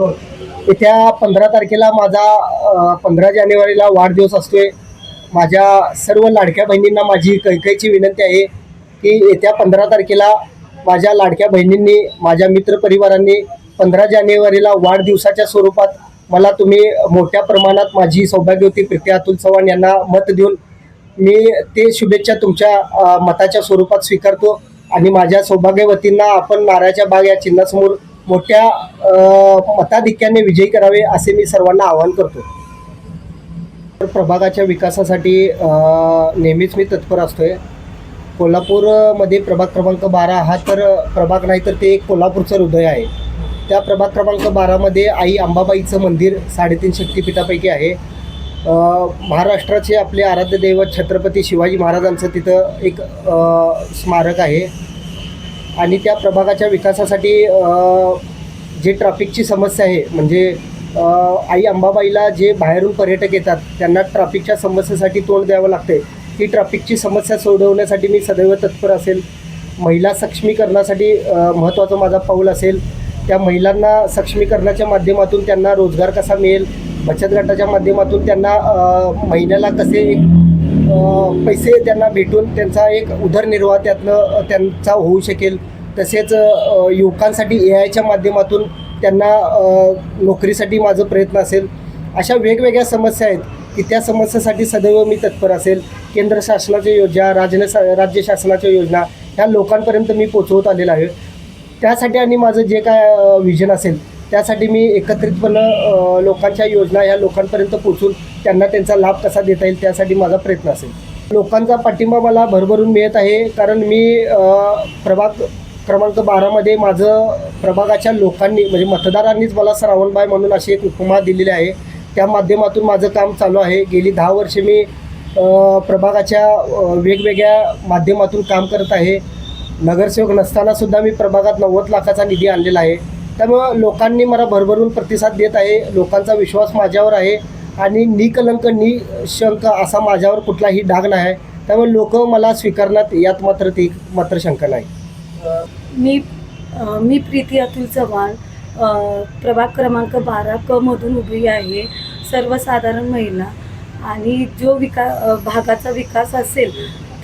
येत्या पंधरा तारखेला माझा पंधरा जानेवारीला वाढदिवस असतोय. माझ्या सर्व लाडक्या बहिणींना माझी कैकैची विनंती आहे की येत्या पंधरा तारखेला माझ्या लाडक्या बहिणींनी माझ्या मित्रपरिवारांनी पंधरा जानेवारीला वाढदिवसाच्या स्वरूपात मला तुम्ही मोठ्या प्रमाणात माझी सौभाग्यवती प्रीती अतुल चव्हाण यांना मत देऊन मी ते शुभेच्छा तुमच्या मताच्या स्वरूपात स्वीकारतो. आणि माझ्या सौभाग्यवतींना आपण नाराच्या बाग या चिन्हासमोर मोठ्या मताधिक्याने विजयी करावे असे मी सर्वांना आवाहन करतो. तर प्रभागाच्या विकासासाठी नेहमीच मी तत्पर असतोय. कोल्हापूरमध्ये प्रभाग क्रमांक बारा हा तर प्रभाग नाही तर ते एक कोल्हापूरचं हृदय आहे. त्या प्रभाग क्रमांक बारामध्ये आई अंबाबाईचं मंदिर साडेतीन शक्तिपीठापैकी आहे. महाराष्ट्राचे आपले आराध्य दैवत छत्रपती शिवाजी महाराजांचं तिथं एक स्मारक आहे. आणि त्या प्रभागाच्या विकासासाठी जी जे ट्रॅफिकची समस्या आहे म्हणजे आई अंबाबाईला जे बाहेरून पर्यटक येतात त्यांना ट्रॅफिकच्या समस्येसाठी तोंड द्यावं लागते ती ट्रॅफिकची समस्या सोडवण्यासाठी मी सदैव तत्पर असेल. महिला सक्षमीकरणासाठी महत्त्वाचं महत्त्वाचा माझा पाऊल असेल. त्या महिलांना सक्षमीकरणाच्या माध्यमातून त्यांना रोजगार कसा मिळेल? बचत गटाच्या माध्यमातून त्यांना महिन्याला कसे एक पैसे त्यांना भेटून त्यांचा एक उदरनिर्वाह त्यातनं त्यांचा होऊ शकेल. तसेच युवकांसाठी ए आयच्या माध्यमातून त्यांना नोकरीसाठी माझं प्रयत्न असेल. अशा वेगवेगळ्या समस्या आहेत की त्या समस्येसाठी सदैव मी तत्पर असेल. केंद्र शासनाच्या योजना राज्य राज्य शासनाच्या योजना ह्या लोकांपर्यंत मी पोचवत आलेला आहे. त्यासाठी आणि माझं जे काय विजन असेल त्यासाठी मी एकत्रितपणं लोकांच्या योजना ह्या लोकांपर्यंत पोचून त्यांना त्यांचा लाभ कसा देता येईल त्यासाठी माझा प्रयत्न असेल. लोकांचा पाठिंबा मला भरभरून मिळत आहे कारण मी प्रभाग क्रमांक बारामध्ये माझं प्रभागाच्या लोकांनी म्हणजे मतदारांनीच मला श्रावणबाई म्हणून अशी एक उपमा दिलेली आहे. त्या माध्यमातून माझं काम चालू आहे. गेली दहा वर्षे मी प्रभागाच्या वेगवेगळ्या माध्यमातून काम करत आहे. नगरसेवक नसतानासुद्धा मी प्रभागात नव्वद लाखाचा निधी आणलेला आहे. त्यामुळं लोकांनी मला भरभरून प्रतिसाद देत आहे. लोकांचा विश्वास माझ्यावर आहे. आणि निकलंक निशंक असा माझ्यावर कुठलाही डाग नाही. आहे त्यामुळे लोक मला स्वीकारण्यात यात मात्र ती मात्र शंका नाही. मी मी प्रीती अतुल चव्हाण प्रभाग क्रमांक बारा क मधून उभी आहे. सर्वसाधारण महिला. आणि जो विका भागाचा विकास असेल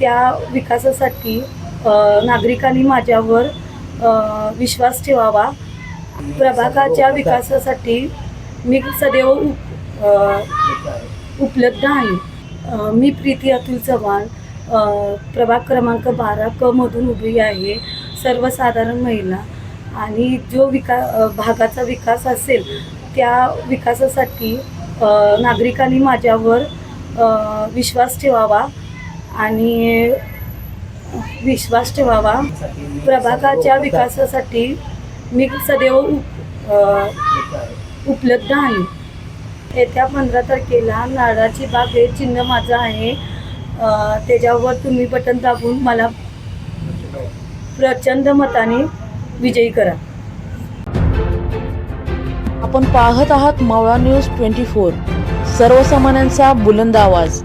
त्या विकासासाठी नागरिकांनी माझ्यावर विश्वास ठेवावा. प्रभागाच्या विकासासाठी मी सदैव उप उपलब्ध आहे. मी प्रीती अतुल चव्हाण प्रभाग क्रमांक बारा क मधून उभी आहे सर्वसाधारण महिला. आणि जो विका भागाचा विकास असेल त्या विकासासाठी नागरिकांनी माझ्यावर विश्वास ठेवावा आणि विश्वास ठेवावा. प्रभागाच्या विकासासाठी मी सदैव उप उपलब्ध आहे. येत्या पंधरा तारखेला नारळाची बाग हे चिन्ह माझं आहे. त्याच्यावर तुम्ही बटन दाबून मला प्रचंड मताने विजयी करा. आपण पाहत आहात मावळा न्यूज ट्वेंटी फोर. सर्वसामान्यांचा बुलंद आवाज.